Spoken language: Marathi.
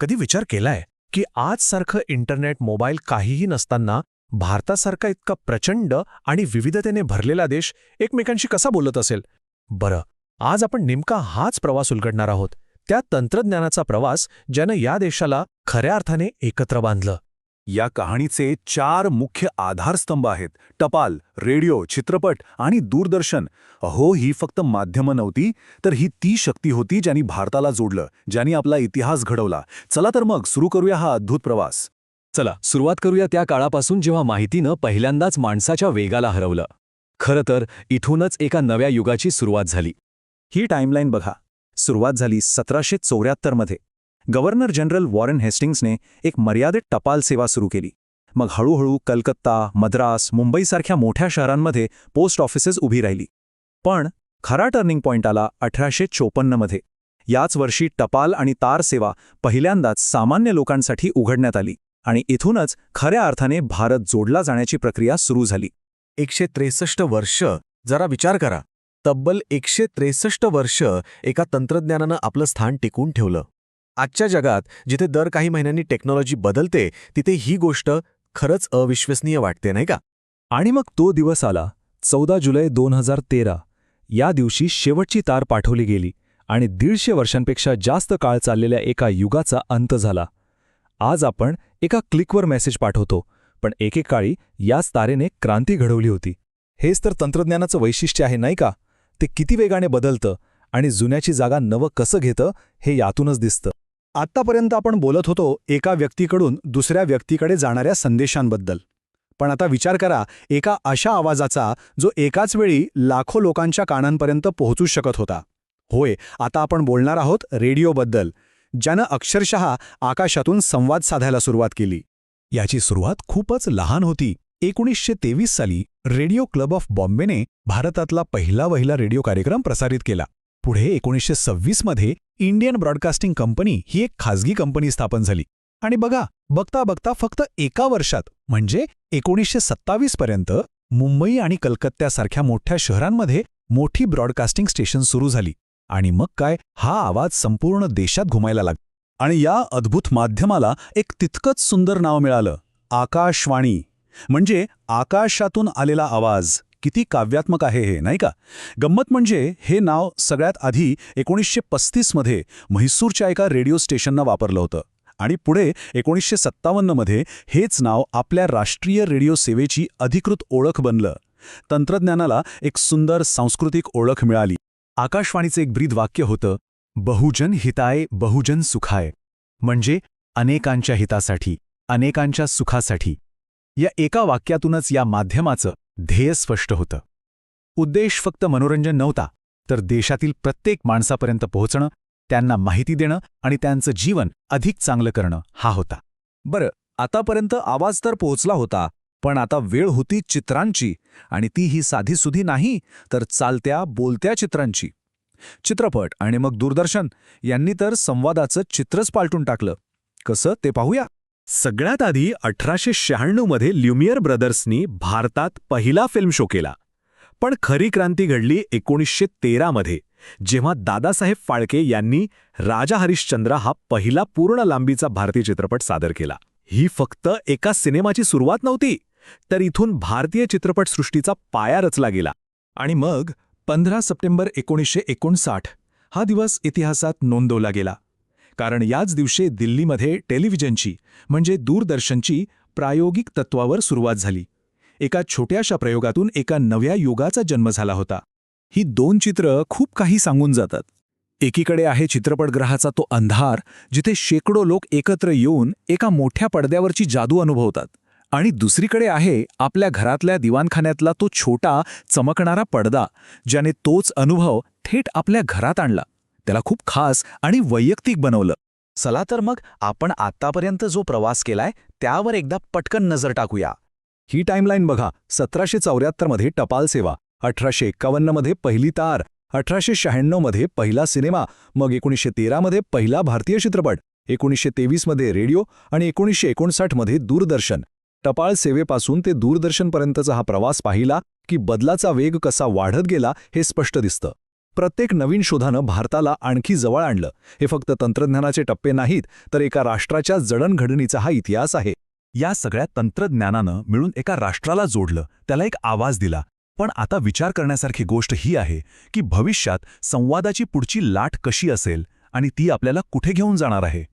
कधी विचार केलाय की आजसारखं इंटरनेट मोबाईल काहीही नसताना भारतासारखा इतका प्रचंड आणि विविधतेने भरलेला देश एकमेकांशी कसा बोलत असेल? बरं आज आपण नेमका हाच प्रवास उलगडणार आहोत. त्या तंत्रज्ञानाचा प्रवास ज्यानं या देशाला खऱ्या अर्थाने एकत्र बांधलं. या कहाणीचे चार मुख्य आधारस्तंभ आहेत. टपाल रेडिओ चित्रपट आणि दूरदर्शन. अहो ही फक्त माध्यमं नव्हती तर ही ती शक्ती होती ज्यांनी भारताला जोडलं ज्यांनी आपला इतिहास घडवला. चला तर मग सुरू करूया हा अद्भुत प्रवास. चला सुरुवात करूया त्या काळापासून जेव्हा माहितीनं पहिल्यांदाच माणसाच्या वेगाला हरवलं. खरं तर इथूनच एका नव्या युगाची सुरुवात झाली. ही टाईमलाईन बघा. सुरुवात झाली सतराशे चौऱ्याहत्तरमध्ये. गव्हर्नर जनरल वॉरेन हेस्टिंग्सने एक मर्यादित टपाल सेवा सुरू केली. मग हळूहळू कलकत्ता मद्रास मुंबईसारख्या मोठ्या शहरांमध्ये पोस्ट ऑफिसेस उभी राहिली. पण खरा टर्निंग पॉइंट आला अठराशे चोपन्नमध्ये याच वर्षी टपाल आणि तार सेवा पहिल्यांदाच सामान्य लोकांसाठी उघडण्यात आली आणि इथूनच खऱ्या अर्थाने भारत जोडला जाण्याची प्रक्रिया सुरू झाली. एकशे त्रेसष्ट वर्ष? जरा विचार करा. तब्बल एकशे त्रेसष्ट वर्ष एका तंत्रज्ञानानं आपलं स्थान टिकून ठेवलं. आजच्या जगात जिथे दर काही महिन्यांनी टेक्नॉलॉजी बदलते तिथे ही गोष्ट खरंच अविश्वसनीय वाटते नाही का? आणि मग तो दिवस आला चौदा जुलै दोन हजार तेरा. या दिवशी शेवटची तार पाठवली गेली आणि दीडशे वर्षांपेक्षा जास्त काळ चाललेल्या एका युगाचा अंत झाला. आज आपण एका क्लिकवर मेसेज पाठवतो पण एकेकाळी याच तारेने क्रांती घडवली होती. हेच तर तंत्रज्ञानाचं वैशिष्ट्य आहे नाही का? ते किती वेगाने बदलतं आणि जुन्याची जागा नवं कसं घेतं हे यातूनच दिसतं. आत्तापर्यंत आपण बोलत होतो एका व्यक्तीकडून दुसऱ्या व्यक्तीकडे जाणाऱ्या संदेशांबद्दल. पण आता विचार करा एका अशा आवाजाचा जो एकाच वेळी लाखो लोकांच्या कानांपर्यंत पोहोचू शकत होता. होय आता आपण बोलणार आहोत रेडिओबद्दल ज्यानं अक्षरशः आकाशातून संवाद साधायला सुरुवात केली. याची सुरुवात खूपच लहान होती. एकोणीसशे तेवीस साली रेडिओ क्लब ऑफ बॉम्बेने भारतातला पहिला वहिला रेडिओ कार्यक्रम प्रसारित केला. पुढे एकोणीसशे सव्वीसमध्ये इंडियन ब्रॉडकास्टिंग कंपनी ही एक खाजगी कंपनी स्थापन झाली. आणि बघा बघता बघता फक्त एका वर्षात म्हणजे एकोणीसशे सत्तावीस पर्यंत मुंबई आणि कलकत्त्यासारख्या मोठ्या शहरांमध्ये मोठी ब्रॉडकास्टिंग स्टेशन सुरू झाली. आणि मग काय? हा आवाज संपूर्ण देशात घुमायला लागला. आणि या अद्भुत माध्यमाला एक तितकंच सुंदर नाव मिळालं. आकाशवाणी. म्हणजे आकाशातून आलेला आवाज. किती काव्यात्मक आहे हे नाही का? गंमत म्हणजे हे नाव सगळ्यात आधी एकोणीसशे पस्तीसमध्ये म्हैसूरच्या एका रेडिओ स्टेशननं वापरलं होतं. आणि पुढे एकोणीसशे सत्तावन्नमध्ये हेच नाव आपल्या राष्ट्रीय रेडिओ सेवेची अधिकृत ओळख बनलं. तंत्रज्ञानाला एक सुंदर सांस्कृतिक ओळख मिळाली. आकाशवाणीचं एक ब्रीद वाक्य होतं बहुजन हिताय बहुजन सुखाय. म्हणजे अनेकांच्या हितासाठी अनेकांच्या सुखासाठी. या एका वाक्यातूनच या माध्यमाचं ध्येय स्पष्ट होतं. उद्देश फक्त मनोरंजन नव्हता तर देशातील प्रत्येक माणसापर्यंत पोहोचणं त्यांना माहिती देणं आणि त्यांचं जीवन अधिक चांगलं करणं हा होता. बरं आतापर्यंत आवाज तर पोहोचला होता पण आता वेळ होती चित्रांची आणि ती ही साधीसुधी नाही तर चालत्या बोलत्या चित्रांची. चित्रपट आणि मग दूरदर्शन यांनी तर संवादाचं चित्रच पालटून टाकलं. कसं ते पाहूया? सगळ्यात आधी अठराशे शहाण्णवमध्ये ल्युमियर ब्रदर्सनी भारतात पहिला फिल्म शो केला. पण खरी क्रांती घडली एकोणीसशे तेरामध्ये जेव्हा दादासाहेब फाळके यांनी राजा हरिश्चंद्र हा पहिला पूर्ण लांबीचा भारतीय चित्रपट सादर केला. ही फक्त एका सिनेमाची सुरुवात नव्हती तर इथून भारतीय चित्रपटसृष्टीचा पाया रचला गेला. आणि मग पंधरा सप्टेंबर एकोणीसशे एकोणसाठ हा दिवस इतिहासात नोंदवला गेला. कारण याच दिवशी दिल्लीमध्ये टेलिव्हिजनची म्हणजे दूरदर्शनची प्रायोगिक तत्वावर सुरुवात झाली. एका छोट्याशा प्रयोगातून एका नव्या युगाचा जन्म झाला होता. ही दोन चित्र खूप काही सांगून जातात. एकीकडे आहे चित्रपटग्रहाचा तो अंधार जिथे शेकडो लोक एकत्र येऊन एका मोठ्या पडद्यावरची जादू अनुभवतात. आणि दुसरीकडे आहे आपल्या घरातल्या दिवाणखान्यातला तो छोटा चमकणारा पडदा ज्याने तोच अनुभव थेट आपल्या घरात आणला. त्याला खूप खास आणि वैयक्तिक बनवलं. चला तर मग आपण आतापर्यंत जो प्रवास केलाय त्यावर एकदा पटकन नजर टाकूया. ही टाईमलाईन बघा सतराशे चौऱ्याहत्तरमध्ये टपाल सेवा अठराशे एक्कावन्नमध्ये पहिली तार अठराशे शहाण्णवमध्ये पहिला सिनेमा मग एकोणीसशे तेरामध्ये पहिला भारतीय चित्रपट एकोणीसशे तेवीसमध्ये रेडिओ आणि एकोणीसशे एकोणसाठमध्ये दूरदर्शन. टपाळ सेवेपासून ते दूरदर्शनपर्यंतचा हा प्रवास पाहिला की बदलाचा वेग कसा वाढत गेला हे स्पष्ट दिसतं. प्रत्येक नवीन शोधानं भारताला आणखी जवळ आणलं. हे फक्त तंत्रज्ञानाचे टप्पे नाहीत तर एका राष्ट्राच्या जडणघडणीचा हा इतिहास आहे. या सगळ्या तंत्रज्ञानानं मिळून एका राष्ट्राला जोडलं त्याला एक आवाज दिला. पण आता विचार करण्यासारखी गोष्ट ही आहे की भविष्यात संवादाची पुढची लाट कशी असेल आणि ती आपल्याला कुठे घेऊन जाणार आहे?